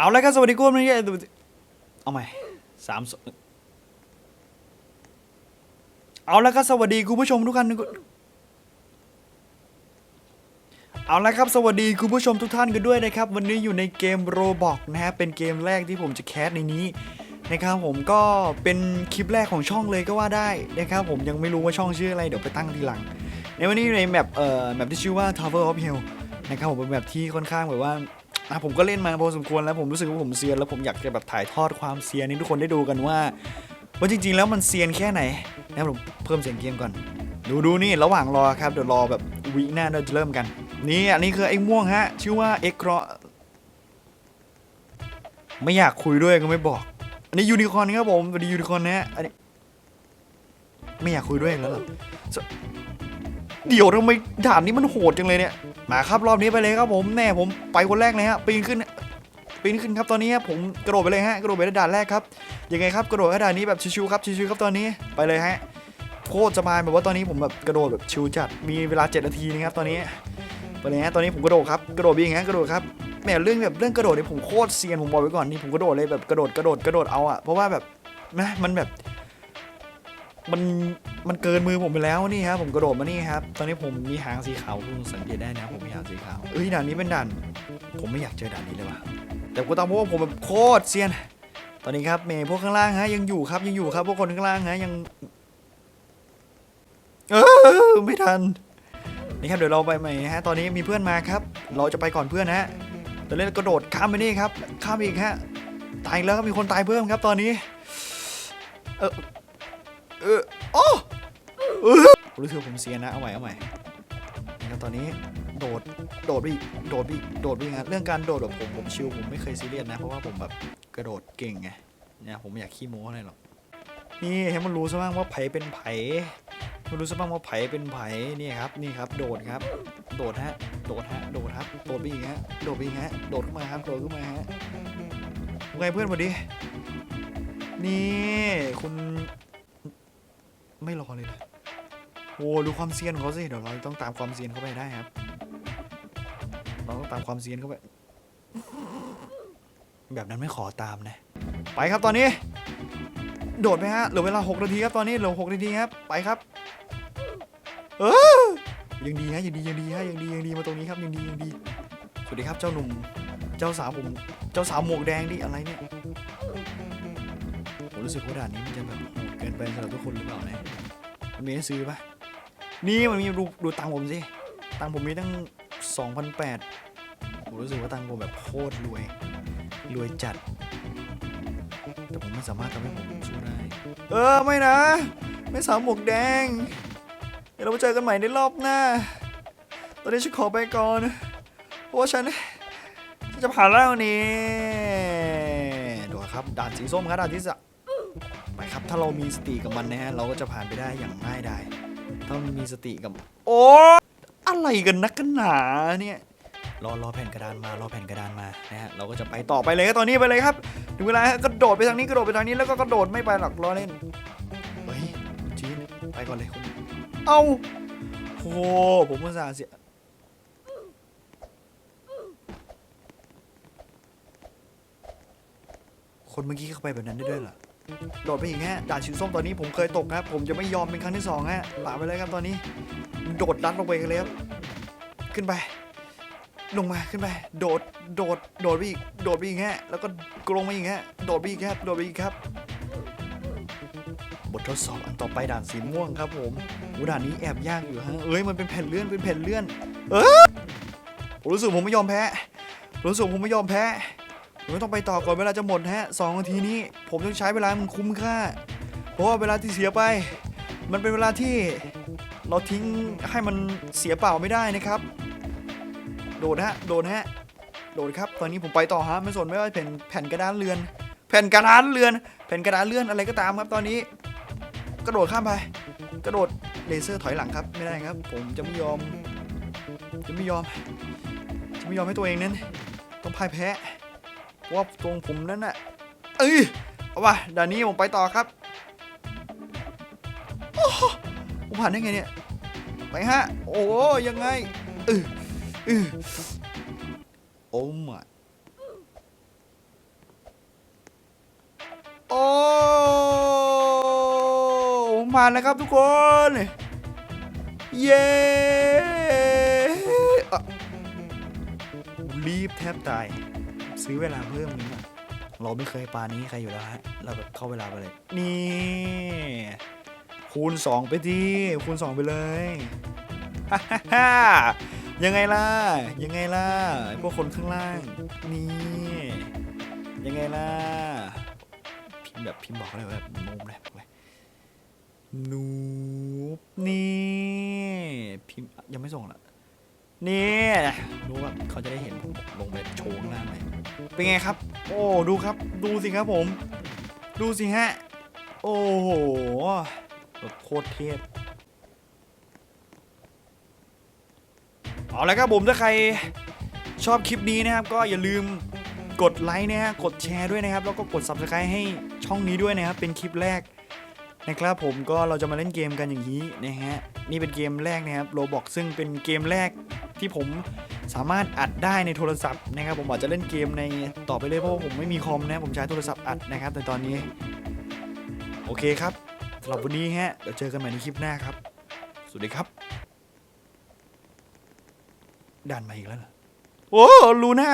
เอาแล้วครับสวัสดีคุณนี่เอาใหม่สามสเอาแล้วครับสวัสดีคุณผู้ชมทุกท่านเอาละครับสวัสดีคุณผู้ชมทุกท่านกันด้วยนะครับ วันนี้อยู่ในเกมโรบอกนะฮะเป็นเกมแรกที่ผมจะแคสในนี้นะครับผมก็เป็นคลิปแรกของช่องเลยก็ว่าได้นะครับผมยังไม่รู้ว่าช่องชื่ออะไรเดี๋ยวไปตั้งทีหลัง ในวันนี้อยู่ในแมปเอ่อแมปที่ชื่อว่า Tower of Hell นะครับผมเป็นแมปที่ค่อนข้างแบบว่า อะผมก็เล่นมาพอสมควรแล้วผมรู้สึกว่าผมเซียนแล้วผมอยากจะแบบถ่ายทอดความเซียนให้ทุกคนได้ดูกันว่าว่าจริง ๆ แล้วมันเซียนแค่ไหนนะครับผมเพิ่มเสียงเกมก่อน ดูดูนี่ระหว่างรอครับเดี๋ยวรอแบบวิหน้าเราจะเริ่มกัน นี่อันนี้คือไอ้ม่วงฮะ ชื่อว่าเอ็กเคราะห์ไม่อยากคุยด้วยก็ไม่บอก อันนี้ยูนิคอร์นครับผมสวัสดียูนิคอร์นนะฮะอันนี้ไม่อยากคุยด้วยแล้วหรอ เดี๋ยวทำไมด่านนี้มันโหดจังเลยเนี่ย มาครับรอบนี้ไปเลยครับผมแน่ผมไปคนแรกเลยฮะปีนขึ้นปีนขึ้นครับตอนนี้ผมกระโดดไปเลยฮะกระโดดไปในด่านแรกครับยังไงครับกระโดดให้ด่านนี้แบบชิวๆครับชิวๆครับตอนนี้ไปเลยฮะโคตรสบายแบบว่าตอนนี้ผมแบบกระโดดแบบชิวจัดมีเวลา 7 นาทีนะครับตอนนี้ไปเลยฮะตอนนี้ผมกระโดดครับกระโดดไปอย่างเงี้ยกระโดดครับแหมเรื่องแบบเรื่องกระโดดเนี่ยผมโคตรเซียนผมบอกไว้ก่อนนี่ผมกระโดดเลยแบบกระโดดกระโดดกระโดดเอาอะเพราะว่าแบบนะมันแบบ มันมันเกินมือผมไปแล้วนี่ครับผมกระโดดมานี่ครับ ตอนนี้ผมมีหางสีขาวคุณสังเกตได้นะ ผมมีหางสีขาวเอ้ยด่านนี้เป็นด่าน ผมไม่อยากเจอด่านนี้เลยว่ะแต่กูต้องพูดว่าผมแบบโคตรเซียน ตอนนี้ครับเมย์พวกข้างล่างฮะยังอยู่ครับยังอยู่ครับพวกคนข้างล่างฮะยังเออไม่ทันนี่ครับเดี๋ยวเราไปใหม่ฮะตอนนี้มีเพื่อนมาครับ เราจะไปก่อนเพื่อนฮะตอนนี้กระโดดข้ามไปนี่ครับ ข้ามอีกฮะตายแล้วครับมีคนตายเพิ่มครับ ตอนนี้ เออ เออโอ้เออรู้สึกว่าผมเสียนะเอาใหม่เอาใหม่นะครับตอนนี้โดดโดดไปอีกโดดไปโดดไปอีกนเรื่องการโดดแบบผมผมชิลผมไม่เคยซีเรียสนะเพราะว่าผมแบบกระโดดเก่งไงเนี่ยผมไม่อยากขี้โม้อะไรหรอกนี่ให้มันรู้ซะบ้างว่าไผเป็นไผมันรู้ซะบ้างว่าไผเป็นไผนี่ครับนี่ครับ โดดครับ โดดฮะโดดฮะโดดครับโดดไปอีกฮะโดดไปอีกฮะโดดขึ้นมาครับโดดขึ้นมาฮะไงเพื่อนพอดีนี่คุณ ไม่รอเลยนะโอ้ดูความเซียนของเขาสิเดี๋ยวเราต้องตามความเซียนเข้าไปได้ครับ เราต้องตามความเซียนเข้าไป แบบนั้นไม่ขอตามนะ ไปครับตอนนี้ โดดไปฮะเหลือเวลา6นาทีครับตอนนี้เหลือ6นาทีครับไปครับ เออยังดีฮะยังดียังดีฮะยังดียังดีมาตรงนี้ครับยังดียังดีสวัสดีครับเจ้าหนุ่ม เจ้าสาวผมเจ้าสาวหมวกแดงดิอะไรเนี่ย ผมรู้สึกว่าด่านนี้มันจะแบบโหดเกินไปสำหรับทุกคนหรือเปล่านะมันมีให้ซื้อปะนี่มันมีดูดูตังผมสิ ตังผมมีตั้ง2,008ผมรู้สึกว่าตังผมแบบโคตรรวย รวยจัด แต่ผมไม่สามารถทำให้ผมสู้ได้ เออไม่นะ ไม่สาวหมวกแดง เดี๋ยวเราไปเจอกันใหม่ในรอบหน้า ตอนนี้ฉันขอไปก่อน เพราะว่าฉันจะผ่านแล้วนี้ดูครับด่านสีส้มครับด่านที่สะไป ครับ ถ้าเรามีสติกับมันนะฮะเราก็จะผ่านไปได้อย่างง่ายดายถ้ามันมีสติกับ โอ้อะไรกันนักกันหนาเนี่ยรอรอแผ่นกระดานมารอแผ่นกระดานมานะฮะเราก็จะไปต่อไปเลยครับตอนนี้ไปเลยครับถึงเวลาฮะกระโดดไปทางนี้กระโดดไปทางนี้แล้วก็กระโดดไม่ไปหรอกรอเล่นเฮ้ยคุณจีนไปก่อนเลยคุณเอ้าโอ้ผมอุตส่าห์เสียคนเมื่อกี้เข้าไปแบบนั้นได้ด้วยเหรอ โดดไปอีกฮะด่านสีส้มตอนนี้ผมเคยตกครับ ผมจะไม่ยอมเป็นครั้งที่สองฮะป่าไปเลยครับตอนนี้ โดดดันลงไปกันเลยครับขึ้นไป ลงมาขึ้นไป โดดโดดโดดไปอีกโดดไปอีกฮะแล้วก็ลงมาอีกฮะโดดไปอีกครับโดดไปอีกครับบททดสอบอันต่อไปด่านสีม่วงครับผมด่านนี้แอบยากอยู่ฮะเอ้ยมันเป็นแผ่นเลื่อนเป็นแผ่นเลื่อน เออผมรู้สึกผมไม่ยอมแพ้รู้สึกผมไม่ยอมแพ้ ผมต้องไปต่อก่อนเวลาจะหมดฮะสองนาทีนี้ ผมต้องใช้เวลามันคุ้มค่า เพราะว่าเวลาที่เสียไป มันเป็นเวลาที่เราทิ้งให้มันเสียเปล่าไม่ได้นะครับ โดดฮะโดดฮะโดดครับ ตอนนี้ผมไปต่อฮะไม่สนไม่ว่าแผ่นแผ่นกระดานเรือน แผ่นกระดานเรือน แผ่นกระดานเลื่อนอะไรก็ตามครับตอนนี้ กระโดดข้ามไป กระโดดเลเซอร์ถอยหลังครับไม่ได้ครับ ผมจะไม่ยอม จะไม่ยอม จะไม่ยอมให้ตัวเองนั้น ต้องพ่ายแพ้ ว่าตรงผมนั้นน่ะเอ้ยเอาว่ะด่านนี้ผมไปต่อครับอ้โหผมผ่านได้ไงเนี่ย ไปฮะ โอ้ยังไงเออเออโอ้ my โอ้ผมผ่านแล้วครับทุกคน เย้อ่รีบแทบตาย ซื้อเวลาเพิ่มนิดหน่อยเราไม่เคยปานี้ใครอยู่แล้วฮะ เราแบบเข้าเวลาไปเลย นี่ คูณ 2 ไปทีคูณ 2 ไปเลยฮ่าฮ่าฮ่ายังไงล่ะ ยังไงล่ะ พวกคนข้างล่าง นี่ ยังไงล่ะ พิมพ์แบบพิมพ์บอกเลยแบบมุมเลยบอกเลยนูบนี่ พิมพ์ยังไม่ส่งละนี่ดูว่าเขาจะได้เห็นผมลงไปโชว์ข้างล่างไหม เป็นไงครับ โอ้ดูครับ ดูสิครับผม ดูสิฮะ โอ้โหแบบโคตรเทพเอาละครับผมถ้าใครชอบคลิปนี้นะครับ ก็อย่าลืมกดไลค์นะฮะกดแชร์ด้วยนะครับ แล้วก็กด subscribe ให้ช่องนี้ด้วยนะครับ เป็นคลิปแรกนะครับผมก็เราจะมาเล่นเกมกันอย่างนี้นะฮะ นี่เป็นเกมแรกนะครับโรบอกซึ่งเป็นเกมแรกที่ผม สามารถอัดได้ในโทรศัพท์นะครับ ผมอาจจะเล่นเกมในต่อไปเลยเพราะว่าผมไม่มีคอมนะผมใช้โทรศัพท์อัดนะครับแต่ตอนนี้ โอเคครับสำหรับวันนี้ฮะเดี๋ยวเจอกันใหม่ในคลิปหน้าครับ สวัสดีครับดันมาอีกแล้วเหรอโอ้ลูน่า